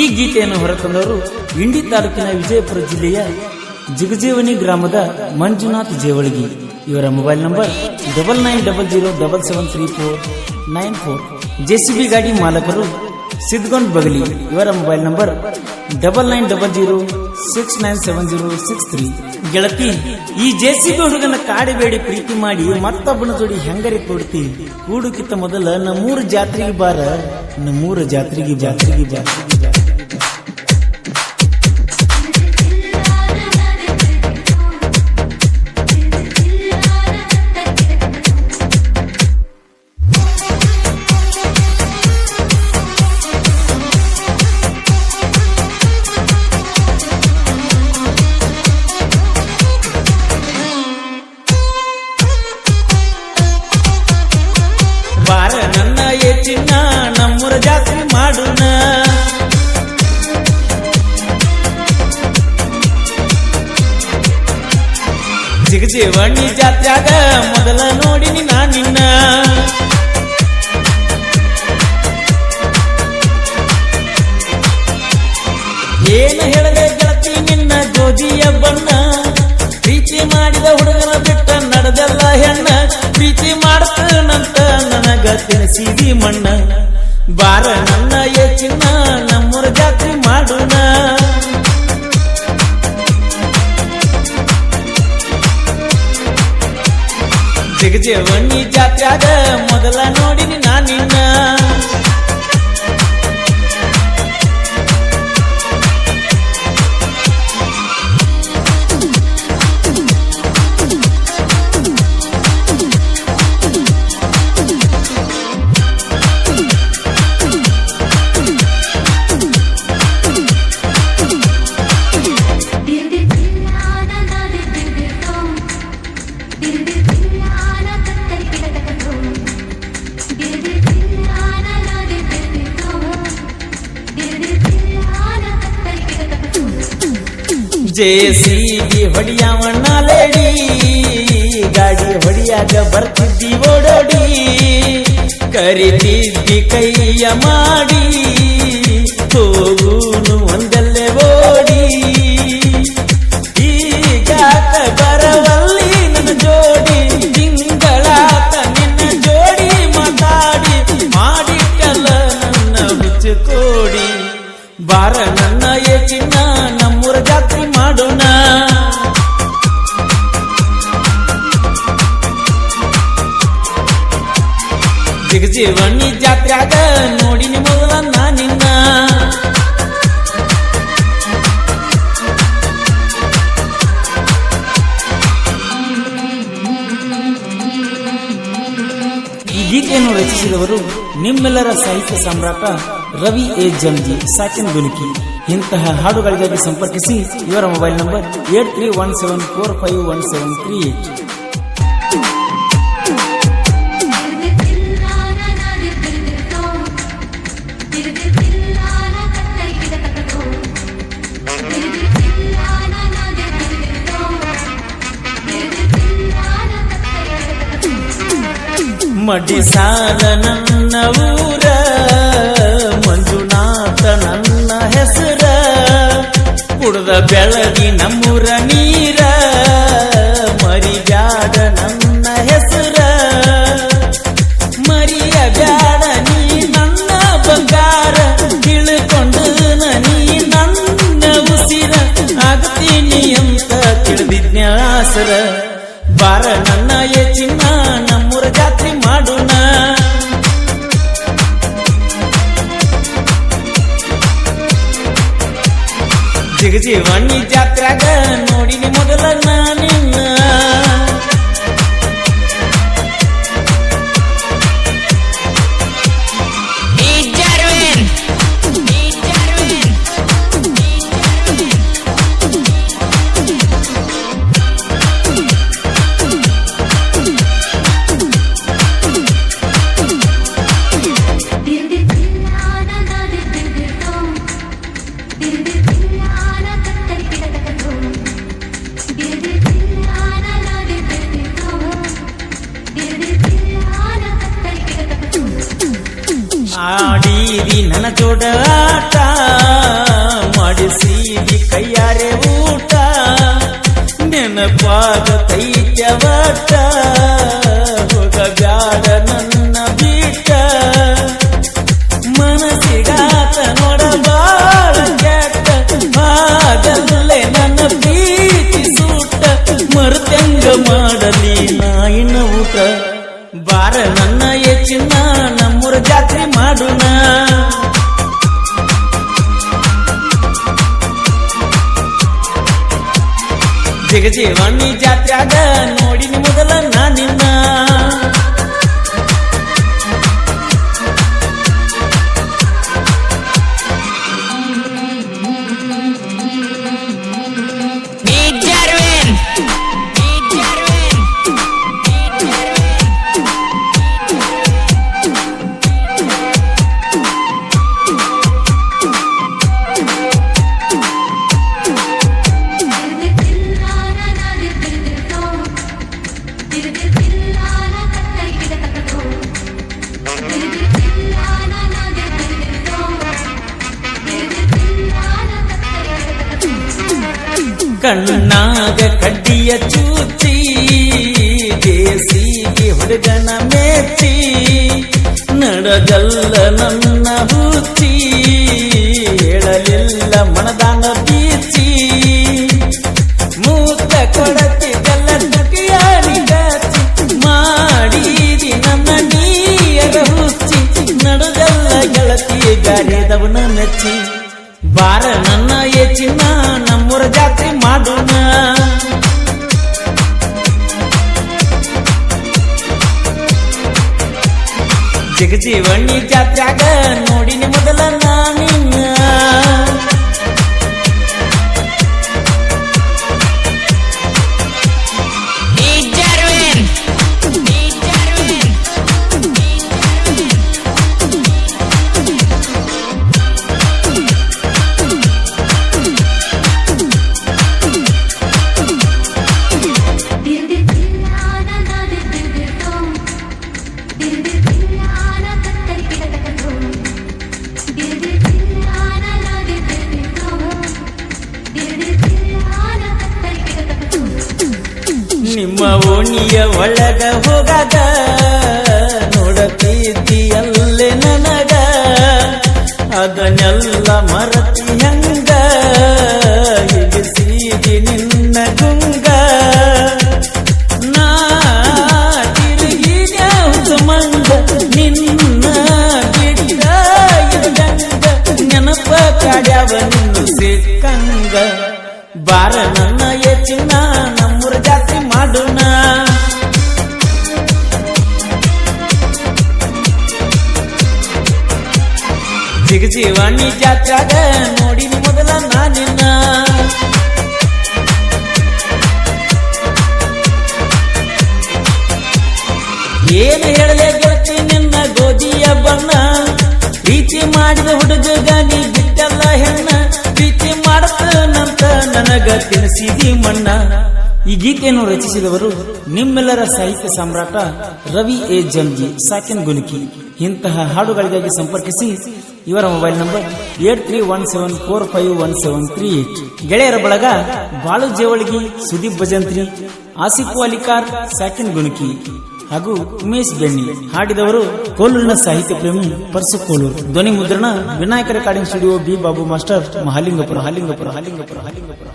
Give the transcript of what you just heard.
ಈ ಗೀತೆಯನ್ನು ಹೊರತಂದವರು ಇಂಡಿ ತಾಲೂಕಿನ ವಿಜಯಪುರ ಜಿಲ್ಲೆಯ ಜಿಗಜೀವನಿ ಗ್ರಾಮದ ಮಂಜುನಾಥ್ ಜೇವಳಗಿ. ಇವರ mobile number double nine double zero double seven three four nine four. JCB ಗಾಡಿ ಮಾಲಕರು ಸಿದ್ಗೊಂಡ್ ಬಗಲಿ. ಇವರ mobile number double nine double zero six nine seven zero six three. ಗೆಳತಿ, ಈ ಜೆಸಿಬಿ ಹುಡುಗನ ಕಾಡಿಬೇಡಿ ಪ್ರೀತಿ ಮಾಡಿ ಮತ್ತೊಬ್ಬನ ಜೋಡಿ ಹೆಂಗರಿ ಕೊಡ್ತಿ? ಕೂಡುಕಿತ್ತ ಮೊದಲ ನಮ್ಮೂರ ಜಾತ್ರೆಗೆ ಬಾರ, ನಮ್ಮೂರ ಜಾತ್ರೆಗೆ ಜಾತ್ರೆಗೆ ಜಾತ್ರೆಗೆ ಜಿಗಜೀವಣಿ ಜಾತ್ರ್ಯಾಗ ಮೊದಲ ನೋಡಿನಿ ನಾ ನಿನ್ನ. ಏನು ಹೇಳದೆ ಗೆಳತಿ ನಿನ್ನ ಗೋಜಿಯ ಬಣ್ಣ? ಪ್ರೀತಿ ಮಾಡಿದ ಹುಡುಗನ ಬಿಟ್ಟ ನಡೆದೆಲ್ಲ ಹೆಣ್ಣ. ಪ್ರೀತಿ ಮಾಡ್ತಾನಂತ ನನಗ ತಿಳಿಸಿದಿ ಮಣ್ಣ. ಬಾರ ನನ್ನ ಯೋಚಿನ ನಮ್ಮೂರ ಜಾತ್ರೆ ಮಾಡೋಣ. ಜಗಜೀವನಿ ಜಾತ್ರಾದ ಮೊದಲ ನೋಡಿನಿ ನಾ ಜೇಸಿಬಿ ಹೊಡಿಯವಣ್ಣ ಲೇಡಿ. ಗಾಡಿ ಹೊಡಿಯಾಗ ಬರ್ತಿದ್ದಿ ಓಡೋಡಿ. ಕರಿತಿದ್ದಿ ಕೈಯ ಮಾಡಿ. ಹೋಗುನು ಜಗಜೀವನಿ ಜಾತ್ರ್ಯಾಗ ನೋಡಿ ಮೊದಲ ನಾ ನಿನ್ನ. ಈ ಗೀತೆಯನ್ನು ರಚಿಸಿದವರು ನಿಮ್ಮೆಲ್ಲರ ಸಾಹಿತ್ಯ ಸಾಮ್ರಾಟ ರವಿ ಎ ಜಂಜಿ ಸಾಕಿನ್ ದುನಿಕಿ ಇಂತಹ ಹಾಡುಗಳಿಗಾಗಿ ಸಂಪರ್ಕಿಸಿ ಇವರ mobile number eight three one seven four five one seven three eight. ಮಡಿಸಾಲ ನನ್ನ ಊರ, ಮಂಜುನಾಥ ನನ್ನ ಹೆಸರ. ಕುಡ್ದ ಬೆಳಗಿ ನಮ್ಮೂರ ನೀರ, ಮರಿಬ್ಯಾಡ ನನ್ನ ಹೆಸರ. ಮರಿಯ ಬ್ಯಾಡ ನೀ ನನ್ನ ಬಂಗಾರ ತಿಳ್ಕೊಂಡು ನೀ ನನ್ನ ಉಸಿರ. ಆಗ್ತೀನಿ ಅಂತ ತಿಳಿದಿಜ್ಞಾಸರ ಬಾರ ನನ್ನ ಜಗಜೀವನಿ ಜಾತ್ರಾಗ ನೋಡಿನಿ ಮೊದಲ ನಾನಿನ್ನ ಆಡೀರಿ ನನ್ನ ಜೋಡ ಆಟ ಕೈಯಾರೆ ಊಟ, ನೆನಪಾದ ಕೈತ್ಯವಟ ನನ್ನ ಬೀಟ. ನನ್ನ ಸೂಟ. ಮಾಡಲಿ ನಾಯಿನ ಊಟ, ಬಾರ ನನ್ನ ಹೆಚ್ಚಿನ ನಮ್ಮೂರ ಜಾತ್ರೆ ಮಾಡೋಣ ಜಗಜೀವಾಣಿ ಜಾತ್ರೆ ಆಗ ನೋಡಿನಿ ಮೊದಲ ನಾ ಕಣ್ಣಾಗ ಕಡ್ಡಿಯ ಚೂಚಿ ದೇಸಿಗೆ ಹುಡುಗನ ಮೆಚ್ಚಿ ನಡೆದಲ್ಲ ನನ್ನ ಹುಚ್ಚಿ ಹೇಳಲಿಲ್ಲ ಮನದಾನ ಜಗಜೀವಣ್ಣಿ ಜಾತ್ರ್ಯಾಗ ನೋಡಿನಿ ಮೊದಲ ನಾನಿನ್ನ. ನಿಮ್ಮ ಓಣಿಯ ಒಳಗ ಹೋಗದ? ನೋಡತಿದ್ದೀಯಲ್ಲೇ ನನಗ. ಅದನ್ನೆಲ್ಲ ಮರತಿ ಹಂಗ? ಸೀಗಿ ನಿನ್ನ ಗುಂಗ. ನಾ ತಿರುಗಿದ ಮಂಗ, ನಿನ್ನ ಗಿಡ ನೆನಪ ಕಾಡ್ಯಾವ ನಿನ್ನ ಸಿಕ್ಕಂಗ. ಬಾರ ನನ್ನ ಹೆಚ್ಚಿನ ಜಿಗಜೀವಾಣಿ ಜಾತ್ರಾಗ ನೋಡಿನಿ ಮೊದಲ ನಾನಿನ್ನ. ಏನು ಹೇಳಲೆ ಗೆಳತಿ ನಿನ್ನ ಗೋಧಿಯ ಬಣ್ಣ. ಪ್ರೀತಿ ಮಾಡಿದ ಹುಡುಗ ನೀ ಬಿಟ್ಟಲ್ಲ ಹೆಣ್ಣ. ಪ್ರೀತಿ ಮಾಡತನಂತ ನನಗ ತಿನ್ಸಿದಿ ಮಣ್ಣ. ಈ ಗೀತೆಯನ್ನು ರಚಿಸಿದವರು ನಿಮ್ಮೆಲ್ಲರ ಸಾಹಿತ್ಯ ಸಾಮ್ರಾಟ ರವಿ ಎ. ಜಂಜಿ, ಸಾಕಿನ್ ಗುನಿಕಿ ಇಂತಹ ಹಾಡುಗಳಿಗಾಗಿ ಸಂಪರ್ಕಿಸಿ ಇವರ mobile number eight three one seven four five one seven three eight. ಗೆಳೆಯರ ಬಳಗ ಬಾಳು ಜೇವಳಗಿ ಸುದೀಪ್ ಭಜಂತ್ರಿ, ಆಸಿಫ್ ಅಲಿಕಾರ್ ಸಾಕಿನ್ ಗುಣಕಿ ಹಾಗೂ ಉಮೇಶ್ ಬೆಣ್ಣಿ ಹಾಡಿದವರು ಕೋಲೂರಿನ ಸಾಹಿತ್ಯ ಪ್ರೇಮಿ ಪರ್ಸು ಕೋಲೂರು ಧ್ವನಿ ಮುದ್ರಣ Vinayaka recording studio B Babu master Mahalingapura, Halingapura Halingapura Halingapura.